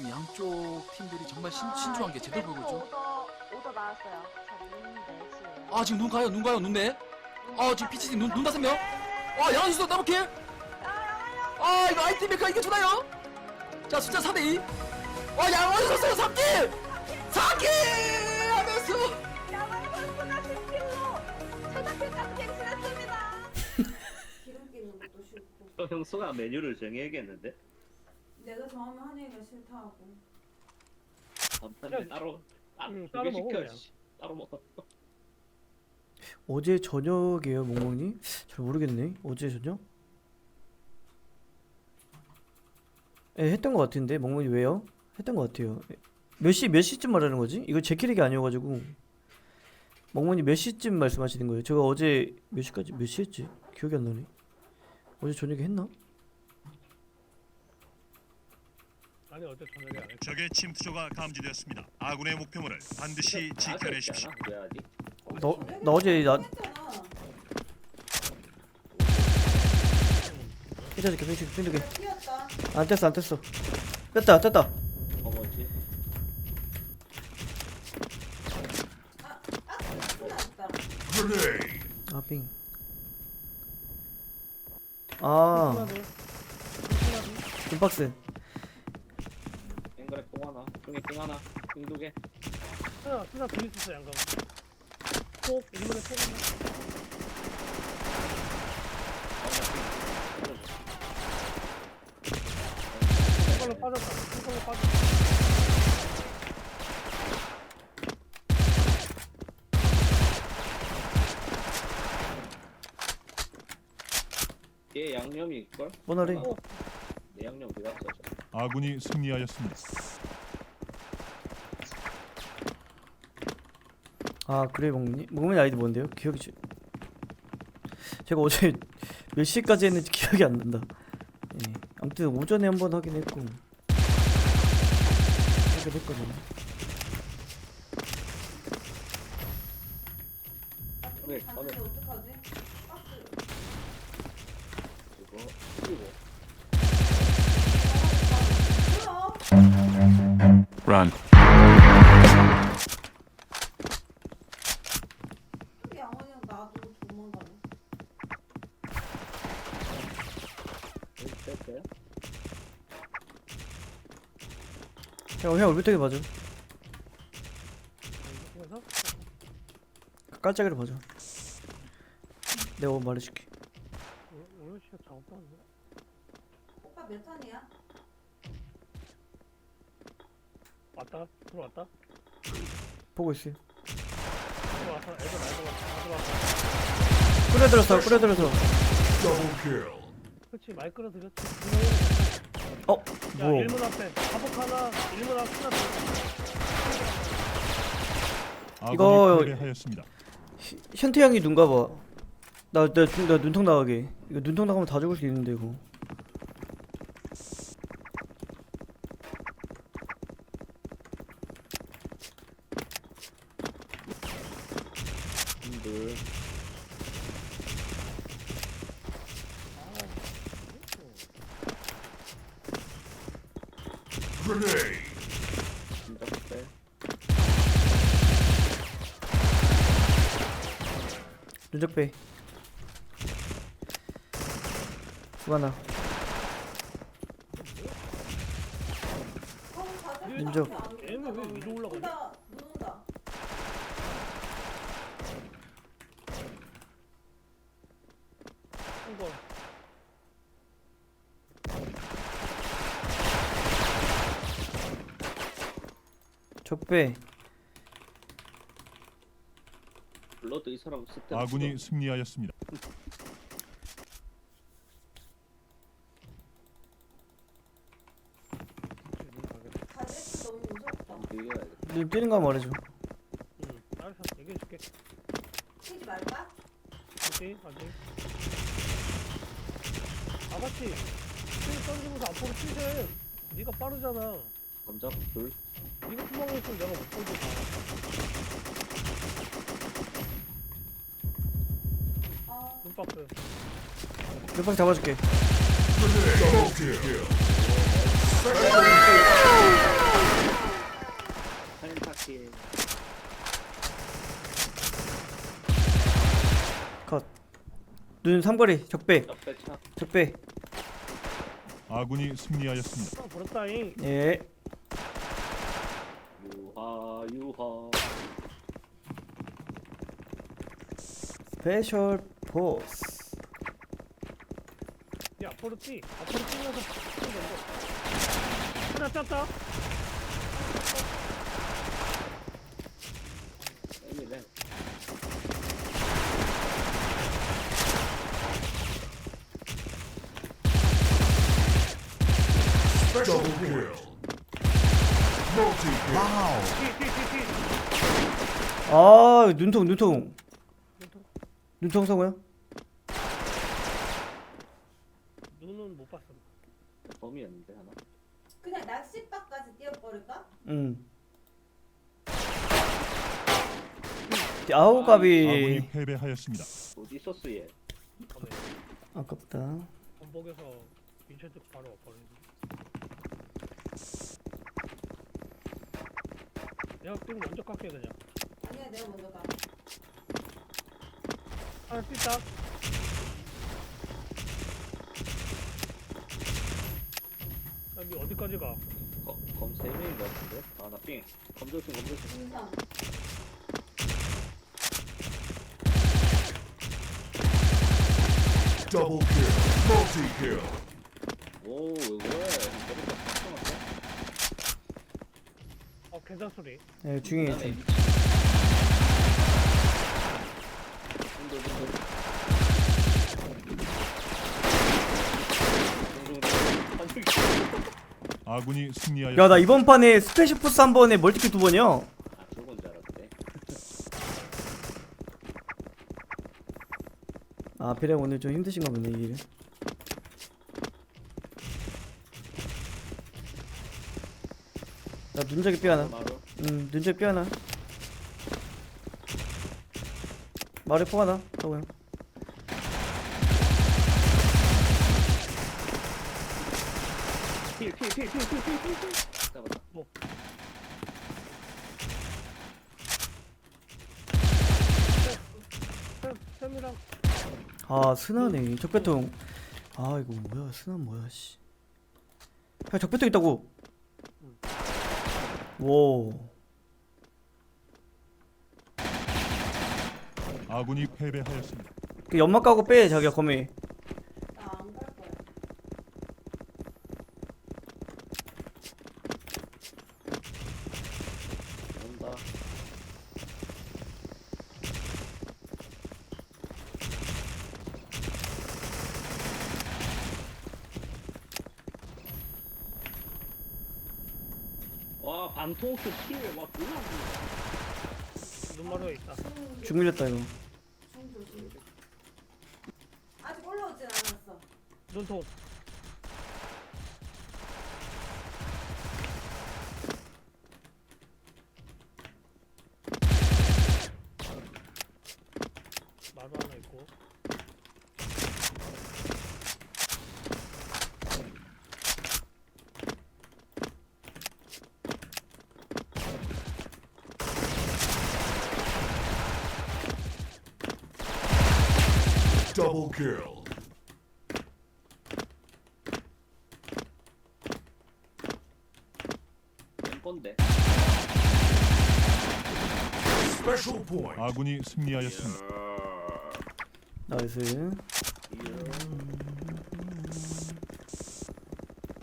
지금 양쪽 팀들이 정말 신, 신중한 게 제대로 보이고 있죠. 오더 오더 나왔어요. 아 지금 눈 가요 눈 가요 눈네. 아 지금 피치팀 눈, 눈 다섯 명. 아 양현수도 더블킬. 아 이거 아이티 메카 이게 좋나요? 자 숫자 4대 2. 와 양원수 선수가 3킬. 4킬 하면서. 야마이 선수가 10킬로 최다킬까지 갱신했습니다. 기름 끼는 것도 싫고 형 소가 메뉴를 정해야겠는데 내가 정하면 하늘이가 싫다 하고 단판에 따로 따로 응, 따로 시켜. 씨. 따로 먹어 어제 저녁이에요, 몽몽님? 잘 모르겠네. 어제 저녁? 예, 했던 것 같은데 몽몽님 왜요? 했던 것 같아요. 예. 몇 시, 몇 시쯤 말하는 거지? 이거 제 캐릭이 아니어가지고 몽몽님 몇 시쯤 말씀하시는 거예요? 제가 어제 몇 시까지 몇 시였지? 기억이 안 나네. 어제 저녁에 했나? 아니 어제 저녁에 안 했어. 적의 침투조가 감지되었습니다. 아군의 목표물을 반드시 지켜내십시오. 왜 하지? 너, 나 어제 나 해줘줄게, 해줘줄게. 뛰었다 안 뗐어, 안 뗐어. 뺐다, 뗐다. 어 뭐지? 끝났다 아, 빙. 아, 김박스. 앵그렉 똥 하나 중에 똥 하나 띵두개 하나 하나 더 있었어 양감. 폭 일본에 폭 하나. 이걸로 빠졌다. 이걸로 빠졌다. 얘 양념이 있걸? 뭐나래? 어. 내 양념 어디 갔어? 저? 아군이 승리하였습니다. 아 그래 먹니? 먹는 아이디 뭔데요? 기억이 지- 제가 어제 몇 시까지 했는지 기억이 안 난다. 예. 아무튼 오전에 한 번 하긴 했고 하긴 했거든요. 네, 저는 어떡하지? 박스 이거 그리고 Run. 뺐어요? 형, 형 얼굴 되게 맞아. 그래서 깔짝이로 봐줘. 내가 말해줄게. 오늘- 시간 작업하는데. 오빠 몇 탄이야? 왔다 들어왔다 보고 있어요. 들어와서 애들 왔다 들어왔다. 끌어들었어, 끌어들었어. 그렇지 말 끌어들였지. 어, 야 뭐? 일문 앞에 가복 하나 일문 앞 하나 더. 아군이 이거- 패배하였습니다. 현태 형이 눈 가봐. 나, 나, 중- 나 눈통 나가게. 이거 눈통 나가면 다 죽을 수 있는데 이거. 힘들 진짜 뺐 온다 눈 온다 한거 적배 블러드 이 사람 스텝. 아군이 승리하였습니다. 너무 무섭다. 눈 뜨는 거 말해줘 응 알았어 얘기해줄게 튀지 말까? 어디 아직 아가씨 힐 던지면서 앞으로 뛰세 네가 빠르잖아 감자 불. 네가 투망에 있으면 내가 못 던져 눈박스 몇방 잡아줄게 펜타킬. 눈 삼거리 적배 차. 적배 아군이 승리하였습니다. 아 버렸다잉 예 유하 유하. 스페셜 포스. 야 앞으로 뛰 앞으로 뛰면서 뛰는 건데 하나 짰다. 에미네. 뛰뛰뛰뛰 아 눈통 눈통 눈통 성우야? 눈은 못 봤어 범이었는데 하나. 그냥 낚싯바까지 뛰어버릴까? 응 아우 까비 아군이 패배하였습니다. 어디 있었어 얘? 밤에 아깝다 전복에서 윈체드 바로 와버리는 내가 뛰고 먼저 깎게 그냥 아니야, 내가 먼저 가. 하나 뛰다 여기 어디까지 가? 검세 명인 것 같은데. 아 나 삥. 검조심 검조심. 인상. Double kill. Multi kill. 오왜 그래? 저렇게 깜짝았어. 어 계단 소리 예 중에 그다음에 있지 미친. 아군이 승리하였습니다. 야나 이번 판에 스페셜 포스 한 번에 멀티킬 두 번이야 아 저건 줄 알았대. 아 배랑 오늘 좀 힘드신가 보네 이 일. 나 눈적이 삐 하나 마루. 음 눈적이 삐 하나 말에 포 하나. 더고요 필필 필 필 필 필 필. 잡았다. 쌤, 쌤이랑 아 스나네. 적배통. 아 이거 뭐야? 스나 뭐야 씨야 적배통 있다고. 오 아군이 패배하였습니다. 그 연막 까고 빼 자기야 거미 나안갈 거야. 온다. 와 반통수 킬와 뭐야? 눈마루에 있다 죽 밀렸다 이거 중 조심. 아직 올라오진 않았어. 눈통 마루 하나 있고 Double kill. Special point. 아군이 승리하였습니다. 나이스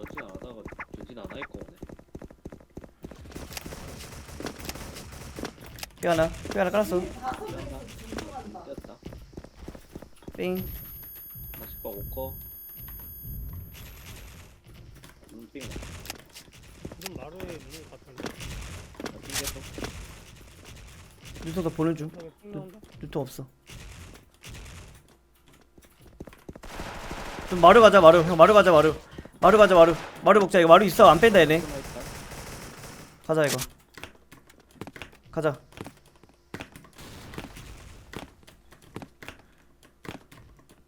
어찌 안 하다가 저진 안할 거네. 삐 하나 삐 하나 깔았어. 뛰었다 삥봐 오커 눈빙 지금 마루에 것 같은데. 뉴턴 삥 나온다. 뉴턴 없어. 좀 마루 가자 마루. 형 마루 가자 마루. 마루 가자 마루. 마루 먹자. 이거 마루 있어. 안 뺀다 얘네. 가자 이거. 가자.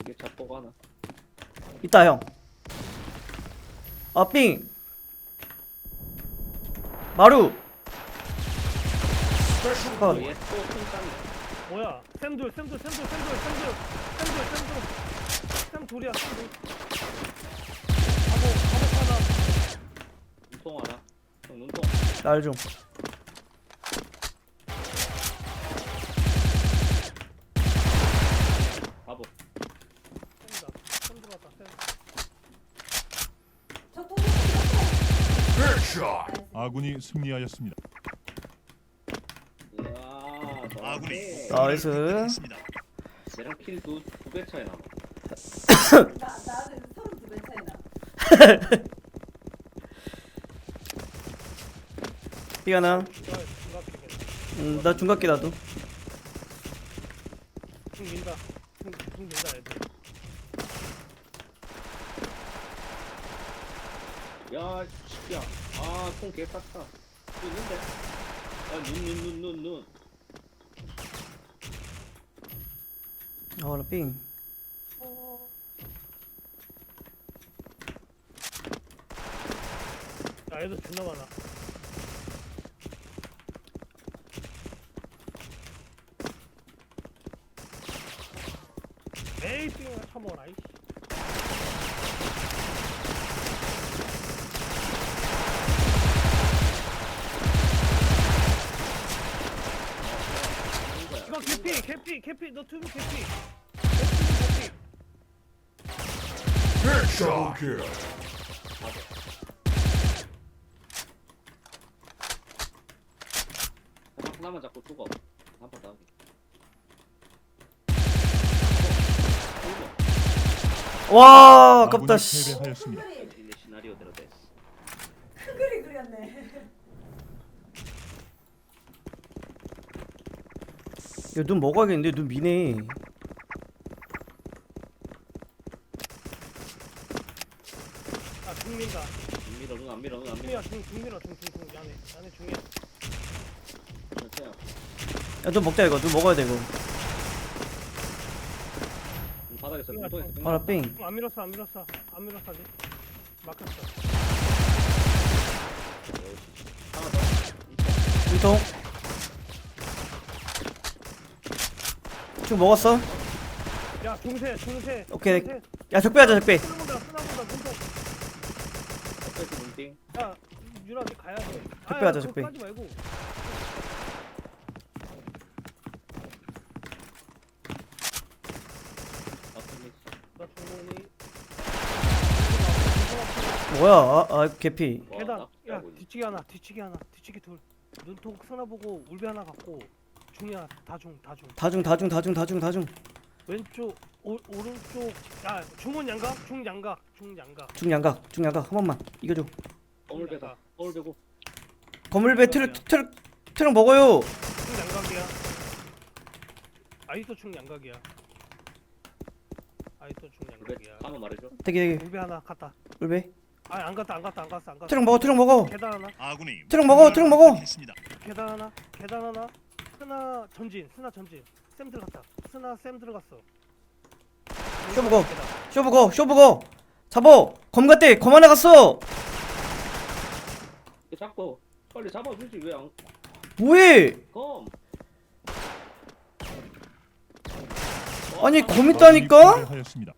이게 잡고가 하나. 있다 형. 아삥 마루 컷큰 뭐야? 샘둘, 샘둘, 샘둘, 샘둘, 샘둘, 샘둘, 샘둘. 샘 둘이야, 샘 둘. 바보, 바보 하나. 눈통 하나 형 눈통 날좀 아군이 승리하였습니다. 아군이 나이스. 습니다 얘랑 킬두두배 차이 남아 나 나는 서른 두배 차이 나. 삐 하나 중간, 중간이겠다. 음, 나 중갑기 나도 중 민다. 중, 중 민다, 애들. 야 씨야. 아통 개쌌다 또 있는데? 아 눈 눈 눈 눈 눈. 어 나 삥. 야, 애들 존나 많아. 에이, 띵, 처먹어라, 이씨. 이거 개피, 개피, 너 투비 개피. Headshot. kill. 하나, 하나만 잡고 죽어 한판 더 하기 와 아깝다 씨 패배하였습니다. 그림 내 시나리오대로 됐어 큰 그림 그렸네. 야눈 먹어야겠는데? 눈 미네. 아, 중 민다. 안 밀어 눈 안 밀어 눈 안 밀어. 중이야, 중, 중 밀어, 중, 중, 중. 안에, 안에 중이야. 진짜야 야눈 먹자 이거. 눈 먹어야 돼 이거. 눈 바닥에서 야, 눈통에서 좀- 빙 아나 삥안 밀었어 안 밀었어. 안 밀었어 아직. 막혔어. 하나 더 눈통 쭉 먹었어? 야 중세 중세. 오케이. 중세. 야 적배하자 적배. 야 유라 가야 돼. 적배하자, 적배. 그거 까지 말고. 앞에 있어 나 중공이. 뭐야? 아, 아 개피. 와, 계단. 야. 뒤치기 하나 뒤치기 하나 뒤치기 둘. 눈통 쓰나 보고 울배 하나 갖고 중이야. 다중 다중. 다중 다중 다중 다중 다중. 왼쪽 오, 오른쪽. 야 중은 양각 중 양각 중 양각. 중양각 중양각. 한 번만 이겨줘. 거울 배다. 거울 배고. 건물배 트럭 트럭 트럭 먹어요. 중 양각이야. 아이도 중 양각이야. 아이도 중 양각이야. 한번 말해줘. 되게 되게 울배 하나 갔다. 울배? 아니 안 갔다 안 갔다 안 갔어 안 갔어 트럭 먹어 트럭 먹어. 계단 하나. 아군이 트럭 먹어, 트럭 먹어. 했습니다. 계단 하나 계단 하나 스나 전진 스나 전진. 쌤 들어갔다. 스나 쌤 들어갔어. 쇼부고. 계단. 쇼부거 쇼부거 잡어. 검 갔대 검 하나 갔어. 이거 잡고 빨리 잡아주지 왜 안 뭐해? 검. 아니 검 있다니까? 패배하였습니다.